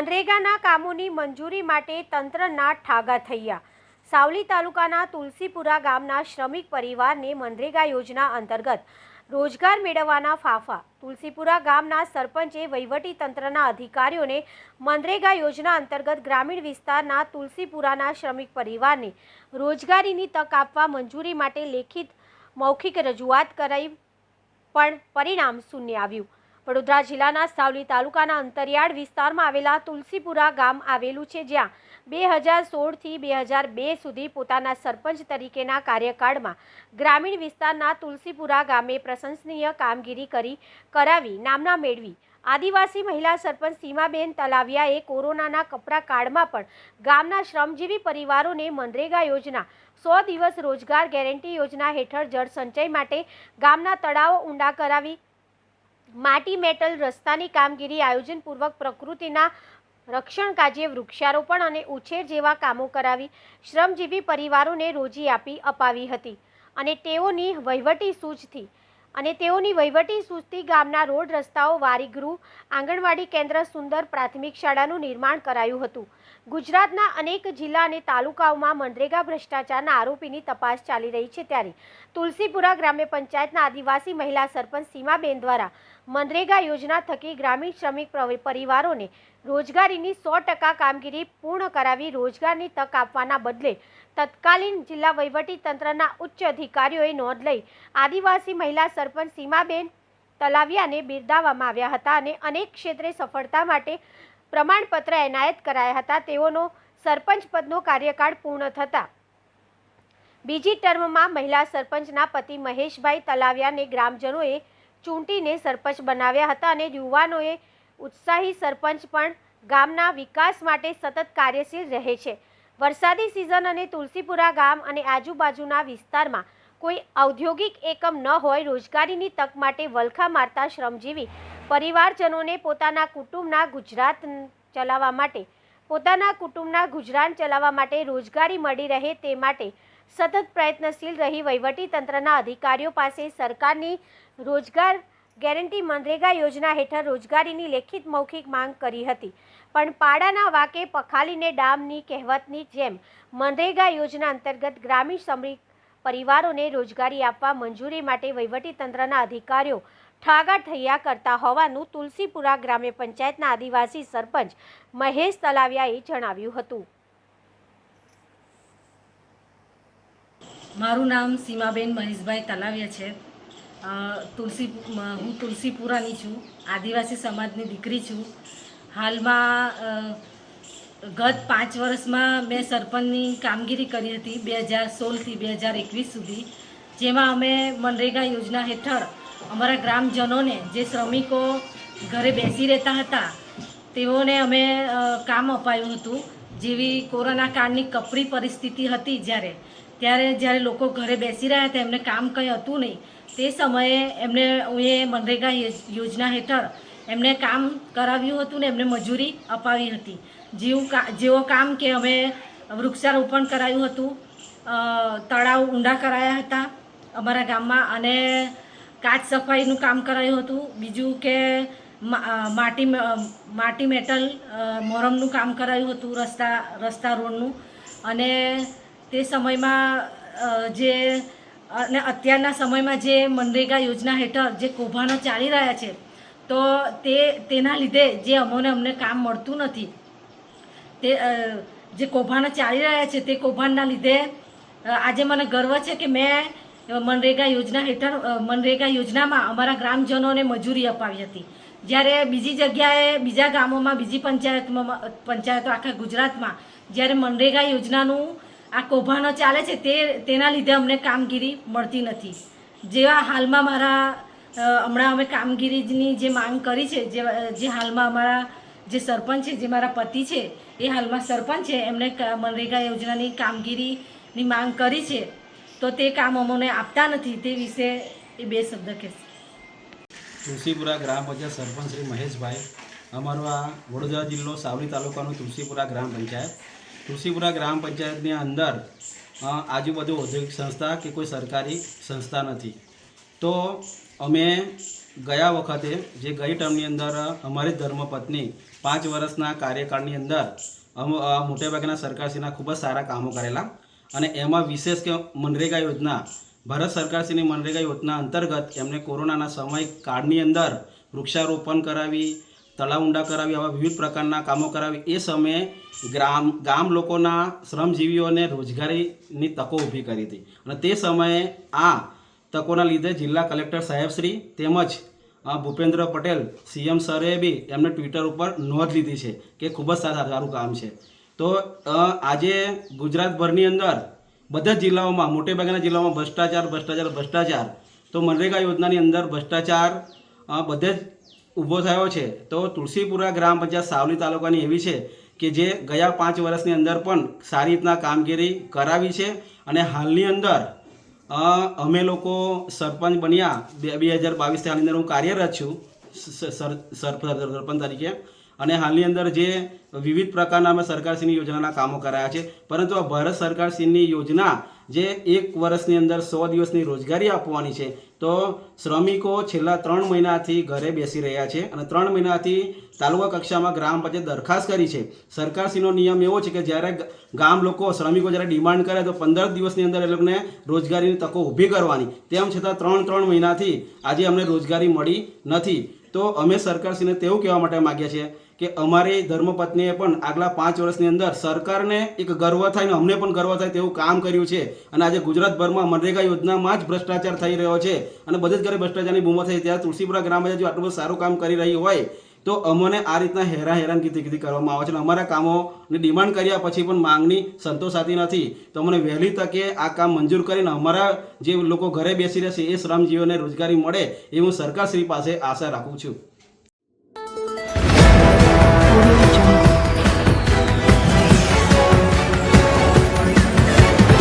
મનરેગાના કામોની મંજૂરી માટે તંત્રના ઠાગા થયા. સાવલી તાલુકાના તુલસીપુરા ગામના શ્રમિક પરિવારને મનરેગા યોજના અંતર્ગત રોજગાર મેળવવાના ફાફા. તુલસીપુરા ગામના સરપંચે વહીવટી તંત્રના અધિકારીઓને મનરેગા યોજના અંતર્ગત ગ્રામીણ વિસ્તારના તુલસીપુરાના શ્રમિક પરિવારને રોજગારીની તક આપવા મંજૂરી માટે લેખિત મૌખિક રજૂઆત કરાઈ પણ પરિણામ શૂન્ય આવ્યું. વડોદરા જિલ્લાના સાવલી તાલુકાના અંતરિયાળ વિસ્તારમાં આવેલા તુલસીપુરા ગામ આવેલું છે, જ્યાં બે હજાર સોળથી બે હજાર બે સુધી પોતાના સરપંચ તરીકેના કાર્યકાળમાં ગ્રામીણ વિસ્તારના તુલસીપુરા ગામે પ્રશંસનીય કામગીરી કરી, કરાવી, નામના મેળવી. આદિવાસી મહિલા સરપંચ સીમાબેન તલાવિયાએ કોરોનાના કપરા કાળમાં પણ ગામના શ્રમજીવી પરિવારોને મનરેગા યોજના, સો દિવસ રોજગાર ગેરંટી યોજના હેઠળ જળ સંચય માટે ગામના તળાવો ઊંડા કરાવી માટી મેટલ રસ્તાની કામગીરી આયોજનપૂર્વક પ્રકૃતિના રક્ષણ કાજે વૃક્ષારોપણ અને ઉછેર જેવા કામો કરાવી શ્રમજીવી પરિવારોને રોજી આપી અપાવી હતી અને તેઓની વહીવટી સૂઝથી અને તેઓની વહીવટી સૂઝથી ગામના રોડ રસ્તાઓ, વારીગૃહ, આંગણવાડી કેન્દ્ર, સુંદર પ્રાથમિક શાળાનું નિર્માણ કરાયું હતું. ગુજરાતના અનેક જિલ્લા અને તાલુકાઓમાં મનરેગા ભ્રષ્ટાચારના આરોપીની તપાસ ચાલી રહી છે ત્યારે તુલસીપુરા ગ્રામ્ય પંચાયતના આદિવાસી મહિલા સરપંચ સીમાબેન દ્વારા મનરેગા યોજના થકી ગ્રામીણ શ્રમિક પરિવારોને રોજગારીની સો ટકા કામગીરી પૂર્ણ કરાવી રોજગારની તક આપવાના બદલે તત્કાલીન જિલ્લા વહીવટી તંત્રના ઉચ્ચ અધિકારીઓએ નોંધ લઈ આદિવાસી મહિલા સરપંચ સીમાબેન તલાવિયાને બિરદાવવામાં આવ્યા હતા અને અનેક ક્ષેત્રે સફળતા માટે પ્રમાણપત્ર એનાયત કરાયા હતા. તેઓનો સરપંચ પદનો કાર્યકાળ પૂર્ણ થતાં બીજી ટર્મમાં મહિલા સરપંચના પતિ મહેશભાઈ તલાવિયાને ગ્રામજનોએ ચૂંટીને સરપંચ બનાવ્યા હતા અને યુવાનોએ ઉત્સાહી સરપંચ પણ ગામના વિકાસ માટે સતત કાર્યશીલ રહે છે. વરસાદી સિઝન અને તુલસીપુરા ગામ અને આજુબાજુના વિસ્તારમાં કોઈ ઔદ્યોગિક એકમ ન હોય, રોજગારીની તક માટે વલખા મારતા શ્રમજીવી પરિવારજનોને પોતાના કુટુંબના ગુજરાત ચલાવવા માટે, પોતાના કુટુંબના ગુજરાન ચલાવવા માટે રોજગારી મળી રહે તે માટે સતત પ્રયત્નશીલ રહી વહીવટી તંત્રના અધિકારીઓ પાસે સરકારની રોજગાર ગેરંટી મનરેગા યોજના હેઠળ રોજગારીની લેખિત મૌખિક માંગ કરી હતી. પણ પાડાના વાકે પખાલીને ડામની કહેવતની જેમ મનરેગા યોજના અંતર્ગત ગ્રામીણ શ્રમિક પરિવારોને રોજગારી આપવા મંજૂરી માટે વહીવટી તંત્રના અધિકારીઓ ઠાગા ઠૈયા કરતા હોવાનું તુલસીપુરા ગ્રામ્ય પંચાયતના આદિવાસી સરપંચ મહેશ તલાવિયાએ જણાવ્યું હતું. મારું નામ સીમાબેન મહેશભાઈ તલાવ્યા છે. તુલસી હું તુલસીપુરાની છું. આદિવાસી સમાજની દીકરી છું. હાલમાં ગત પાંચ વર્ષમાં મેં સરપંચની કામગીરી કરી હતી બે હજાર સોળથી બે હજાર એકવીસ સુધી, જેમાં અમે મનરેગા યોજના હેઠળ અમારા ગ્રામજનોને, જે શ્રમિકો ઘરે બેસી રહેતા હતા, તેઓને અમે કામ અપાયું હતું. જેવી કોરોના કાળની કપરી પરિસ્થિતિ હતી જ્યારે ત્યારે જ્યારે લોકો ઘરે બેસી રહ્યા હતા, એમને કામ કંઈ હતું નહીં. તે સમયે એમને એ મનરેગા યોજના હેઠળ એમને કામ કરાવ્યું હતું ને એમને મજૂરી અપાવી હતી. જેવું જેવો કામ કે અમે વૃક્ષારોપણ કરાયું હતું તળાવ ઊંડા કરાયા હતા અમારા ગામમાં અને કાચ સફાઈનું કામ કરાયું હતું. બીજું કે માટી માટી મેટલ મોરમનું કામ કરાયું હતું રસ્તા રસ્તા રોડનું. અને તે સમયમાં જે, અને અત્યારના સમયમાં જે મનરેગા યોજના હેઠળ જે કૌભાંડો ચાલી રહ્યા છે, તો તે, તેના લીધે જે અમોને અમને કામ મળતું નથી, તે જે કૌભાંડો ચાલી રહ્યા છે, તે કૌભાંડના લીધે આજે મને ગર્વ છે કે મેં મનરેગા યોજના હેઠળ મનરેગા યોજનામાં અમારા ગ્રામજનોને મજૂરી અપાવી હતી. જ્યારે બીજી જગ્યાએ, બીજા ગામોમાં, બીજી પંચાયતમાં, પંચાયતો આખા ગુજરાતમાં, જ્યારે મનરેગા યોજનાનું આ કૌભાંડો ચાલે છે તે તેના લીધે અમને કામગીરી મળતી નથી. જેવા હાલમાં મારા હમણાં અમે કામગીરીની જે માંગ કરી છે, જે જે હાલમાં અમારા જે સરપંચ છે, જે મારા પતિ છે, એ હાલમાં સરપંચ છે એમણે મનરેગા યોજનાની કામગીરીની માંગ કરી છે, તો તે કામ અમને આપતા નથી, તે વિશે એ બે શબ્દ કહેશે. તુલસીપુરા ગ્રામ પંચાયત સરપંચ શ્રી મહેશભાઈ, અમારો આ વડોદરા જિલ્લો સાવલી તાલુકાનું તુલસીપુરા ગ્રામ પંચાયત. તુલસીપુરા ગ્રામ પંચાયતની અંદર આજુબાજુ ઔદ્યોગિક સંસ્થા કે કોઈ સરકારી સંસ્થા નથી. તો અમે ગયા વખતે જે ગઈ ટર્મની અંદર અમારી ધર્મપત્ની પાંચ વર્ષના કાર્યકાળની અંદર મોટેભાગના સરકારશ્રીના ખૂબ જ સારા કામો કરેલા અને એમાં વિશેષ કે મનરેગા યોજના, ભારત સરકારશ્રીની મનરેગા યોજના અંતર્ગત એમને કોરોનાના સમય કાળની અંદર વૃક્ષારોપણ કરાવી તળાવ ઊંડા કરાવી, આવા વિવિધ પ્રકારના કામો કરાવી. એ સમયે ગ્રામ, ગામ લોકોના શ્રમજીવીઓને રોજગારીની તકો ઊભી કરી હતી. અને તે સમયે આ તકોના લીધે જિલ્લા કલેક્ટર સાહેબશ્રી તેમજ ભૂપેન્દ્ર પટેલ સીએમ સરે બી એમને ટ્વિટર ઉપર નોંધ લીધી છે કે ખૂબ જ સારા કામ છે. તો આજે ગુજરાતભરની અંદર બધા જ જિલ્લાઓમાં મોટેભાગના જિલ્લાઓમાં ભ્રષ્ટાચાર ભ્રષ્ટાચાર ભ્રષ્ટાચાર, તો મનરેગા યોજનાની અંદર ભ્રષ્ટાચાર બધે જ ઊભો થયો છે. તો તુલસીપુરા ગ્રામ પંચાયત સાવલી તાલુકાની એવી છે કે જે ગયા પાંચ વર્ષની અંદર પણ સારી રીતના કામગીરી કરાવી છે અને હાલની અંદર અમે લોકો સરપંચ બન્યા. બે બે હજાર બાવીસ હાલની અંદર હું કાર્યરત છું સરપંચ તરીકે. અને હાલની અંદર જે વિવિધ પ્રકારના અમે સરકારશ્રીની યોજનાના કામો કરાયા છે. પરંતુ આ ભારત સરકારશ્રીની યોજના જે એક વર્ષની અંદર સો દિવસની રોજગારી આપવાની છે, તો શ્રમિકો છેલ્લા ત્રણ મહિનાથી ઘરે બેસી રહ્યા છે અને ત્રણ મહિનાથી તાલુકા કક્ષામાં ગ્રામ પંચાયત દરખાસ્ત કરી છે. સરકારશ્રીનો નિયમ એવો છે કે જ્યારે ગામ લોકો, શ્રમિકો જ્યારે ડિમાન્ડ કરે તો પંદર દિવસની અંદર એ લોકોને રોજગારીની તકો ઊભી કરવાની. તેમ છતાં ત્રણ ત્રણ મહિનાથી આજે અમને રોજગારી મળી નથી. તો અમે સરકારશ્રીને તેવું કહેવા માટે માગીએ છીએ કે અમારી ધર્મપત્નીએ પણ આગલા પાંચ વર્ષની અંદર સરકારને એક ગર્વ થાય ને અમને પણ ગર્વ થાય તેવું કામ કર્યું છે. અને આજે ગુજરાતભરમાં મનરેગા યોજનામાં જ ભ્રષ્ટાચાર થઈ રહ્યો છે. અને બધે જ ઘરે ભ્રષ્ટાચારની બૂમો થઈ. ત્યારે તુલસીપુરા ગ્રામ પંચાયત આટલું બધું સારું કામ કરી રહી હોય તો અમને આ રીતના હેરાન હેરાન કીધી કીધી કરવામાં આવે છે અને અમારા કામોની ડિમાન્ડ કર્યા પછી પણ માંગણી સંતોષાતી નથી. તો અમને વહેલી તકે આ કામ મંજૂર કરીને અમારા જે લોકો ઘરે બેસી રહેશે એ શ્રમજીવીઓને રોજગારી મળે એ હું સરકારશ્રી પાસે આશા રાખું છું.